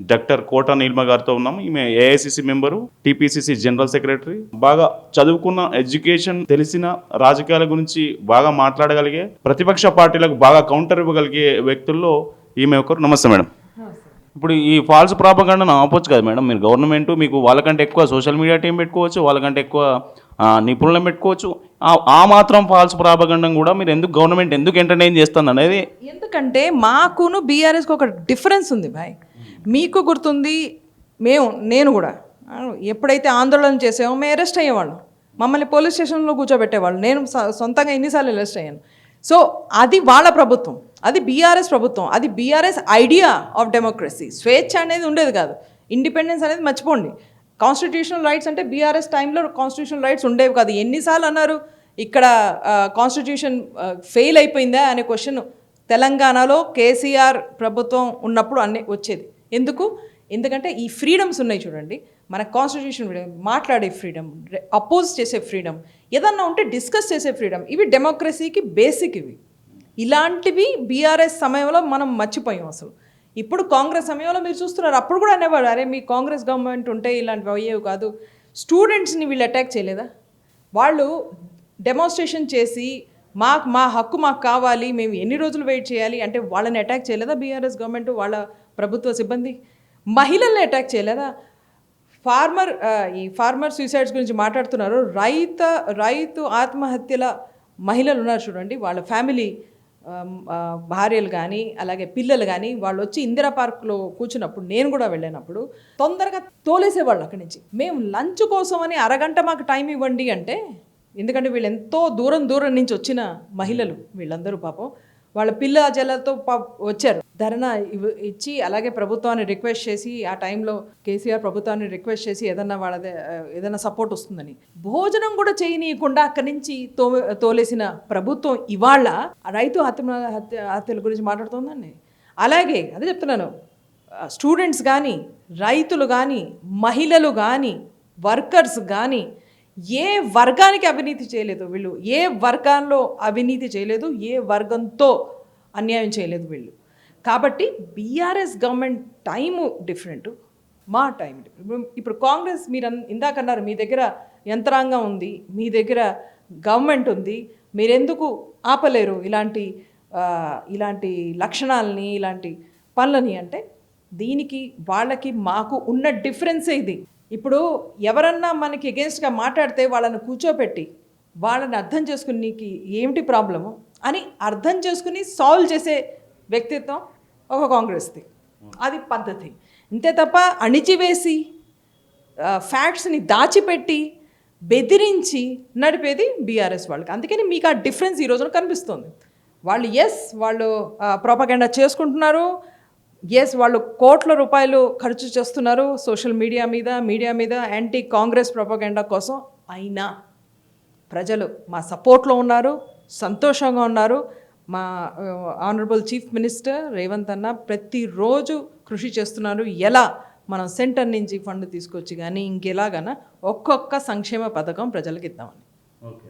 Doctor కోట నీల్మ గారితో ఉన్నాము ఈమె AICC member TPCC general secretary. బాగా చదువుకున్న ఎడ్యుకేషన్ తెలిసిన రాజకీయాల గురించి బాగా మాట్లాడగలిగే ప్రతిపక్ష పార్టీలకు బాగా కౌంటర్ ఇవ్వగలిగే వ్యక్తుల్లో ఈమె ఒకరు. నమస్తే మేడం. ఇప్పుడు ఈ ఫాల్స్ ప్రాపగాండను ఆపొచ్చు కదా మేడం. మీరు గవర్నమెంట్ మీకు వాళ్ళకంటే ఎక్కువ సోషల్ మీడియా టీం పెట్టుకోవచ్చు వాళ్ళకంటే ఎక్కువ నిపుణులను పెట్టుకోవచ్చు. ఆ- మాత్రం ఫాల్స్ ప్రాపగండం కూడా మీరు ఎందుకు గవర్నమెంట్ ఎందుకు ఎంటర్టైన్ చేస్తుంది అనేది ఎందుకంటే మాకును బీఆర్ఎస్కి ఒక డిఫరెన్స్ ఉంది బాయ్ మీకు గుర్తుంది మేము నేను కూడా. ఎప్పుడైతే ఆందోళన చేసామో మేము అరెస్ట్ అయ్యేవాళ్ళం. మమ్మల్ని పోలీస్ స్టేషన్లో కూర్చోబెట్టేవాళ్ళు. నేను సొంతంగా ఎన్నిసార్లు అరెస్ట్ అయ్యాను. సో అది వాళ్ళ ప్రభుత్వం. అది బీఆర్ఎస్ ప్రభుత్వం. అది బీఆర్ఎస్ ఐడియా ఆఫ్ డెమోక్రసీ స్వేచ్ఛ అనేది ఉండేది కాదు. ఇండిపెండెన్స్ అనేది మర్చిపోండి. కాన్స్టిట్యూషనల్ రైట్స్ అంటే బీఆర్ఎస్ టైంలో కాన్స్టిట్యూషనల్ రైట్స్ ఉండేవి కాదు. ఎన్నిసార్లు అన్నారు ఇక్కడ కాన్స్టిట్యూషన్ ఫెయిల్ అయిపోయిందా అనే క్వశ్చన్ తెలంగాణలో కేసీఆర్ ప్రభుత్వం ఉన్నప్పుడు అన్నీ వచ్చేది. ఎందుకు? ఎందుకంటే ఈ ఫ్రీడమ్స్ ఉన్నాయి చూడండి. మన కాన్స్టిట్యూషన్ ఫ్రీడమ్ మాట్లాడే ఫ్రీడమ్ అపోజ్ చేసే ఫ్రీడమ్ ఏదన్నా ఉంటే డిస్కస్ చేసే ఫ్రీడమ్ ఇవి డెమోక్రసీకి బేసిక్ ఇవి. ఇలాంటివి బీఆర్ఎస్ సమయంలో మనం మర్చిపోయాం అసలు. ఇప్పుడు కాంగ్రెస్ సమయంలో మీరు చూస్తున్నారు అప్పుడు కూడా అనేవాడు అరే మీ కాంగ్రెస్ గవర్నమెంట్ ఉంటే ఇలాంటివి అయ్యేవి కాదు. స్టూడెంట్స్ని వీళ్ళు అటాక్ చేయలేదా? వాళ్ళు డెమోన్స్ట్రేషన్ చేసి మాకు మా హక్కు మాకు కావాలి మేము ఎన్ని రోజులు వెయిట్ చేయాలి? అంటే వాళ్ళని అటాక్ చేయలేదా బీఆర్ఎస్ గవర్నమెంట్ వాళ్ళ ప్రభుత్వ సిబ్బంది? మహిళల్ని అటాక్ చేయలేదా? ఫార్మర్ ఈ ఫార్మర్ సూసైడ్స్ గురించి మాట్లాడుతున్నారు. రైత రైతు ఆత్మహత్యల మహిళలు ఉన్నారు చూడండి. వాళ్ళ ఫ్యామిలీ భార్యలు కానీ అలాగే పిల్లలు కానీ వాళ్ళు వచ్చి ఇందిరా పార్క్లో కూర్చున్నప్పుడు నేను కూడా వెళ్ళినప్పుడు తొందరగా తోలేసేవాళ్ళు అక్కడి నుంచి. మేము లంచ్ కోసం అని అరగంట మాకు టైం ఇవ్వండి అంటే ఎందుకంటే వీళ్ళు ఎంతో దూరం దూరం నుంచి వచ్చిన మహిళలు వీళ్ళందరూ పాపం. వాళ్ళ పిల్ల జల్లతో వచ్చారు. ధరణ ఇచ్చి అలాగే ప్రభుత్వాన్ని రిక్వెస్ట్ చేసి ఆ టైంలో కేసీఆర్ ప్రభుత్వాన్ని రిక్వెస్ట్ చేసి ఏదన్నా వాళ్ళ ఏదైనా సపోర్ట్ వస్తుందని. భోజనం కూడా చేయనీయకుండా అక్కడి నుంచి తో తోలేసిన ప్రభుత్వం ఇవాళ రైతు హత్య హత్య హత్యల గురించి మాట్లాడుతుందండి. అలాగే అదే చెప్తున్నాను స్టూడెంట్స్ కానీ రైతులు కానీ మహిళలు కానీ వర్కర్స్ కానీ ఏ వర్గానికి అవినీతి చేయలేదు వీళ్ళు? ఏ వర్గాల్లో అవినీతి చేయలేదు? ఏ వర్గంతో అన్యాయం చేయలేదు వీళ్ళు? కాబట్టి బీఆర్ఎస్ గవర్నమెంట్ టైము డిఫరెంట్ మా టైం డిఫరెంట్. ఇప్పుడు కాంగ్రెస్ మీరు ఇందాకన్నారు ఇందాక అన్నారు మీ దగ్గర యంత్రాంగం ఉంది మీ దగ్గర గవర్నమెంట్ ఉంది మీరెందుకు ఆపలేరు ఇలాంటి ఇలాంటి లక్షణాలని ఇలాంటి పనులని? అంటే దీనికి వాళ్ళకి మాకు ఉన్న డిఫరెన్సే ఇది. ఇప్పుడు ఎవరన్నా మనకి ఎగెన్స్ట్గా మాట్లాడితే వాళ్ళని కూర్చోపెట్టి వాళ్ళని అర్థం చేసుకుని నీకు ఏమిటి ప్రాబ్లము అని అర్థం చేసుకుని సాల్వ్ చేసే వ్యక్తిత్వం ఒక కాంగ్రెస్ది. అది పద్ధతి. ఇంతే తప్ప అణిచివేసి ఫ్యాక్ట్స్ని దాచిపెట్టి బెదిరించి నడిపేది బీఆర్ఎస్ వాళ్ళకి. అందుకని మీకు ఆ డిఫరెన్స్ ఈ రోజున కనిపిస్తుంది. వాళ్ళు ఎస్ వాళ్ళు ప్రోపగెండా చేసుకుంటున్నారు ఎస్ వాళ్ళు కోట్ల రూపాయలు ఖర్చు చేస్తున్నారు సోషల్ మీడియా మీద మీడియా మీద యాంటీ కాంగ్రెస్ ప్రోపగెండా కోసం. అయినా ప్రజలు మా సపోర్ట్లో ఉన్నారు సంతోషంగా ఉన్నారు. మా ఆనరబుల్ చీఫ్ మినిస్టర్ రేవంత్ అన్న ప్రతిరోజు కృషి చేస్తున్నారు. ఎలా మనం సెంటర్ నుంచి ఫండ్ తీసుకొచ్చి కానీ ఇంకెలాగైనా ఒక్కొక్క సంక్షేమ పథకం ప్రజలకు ఇద్దామని. ఓకే.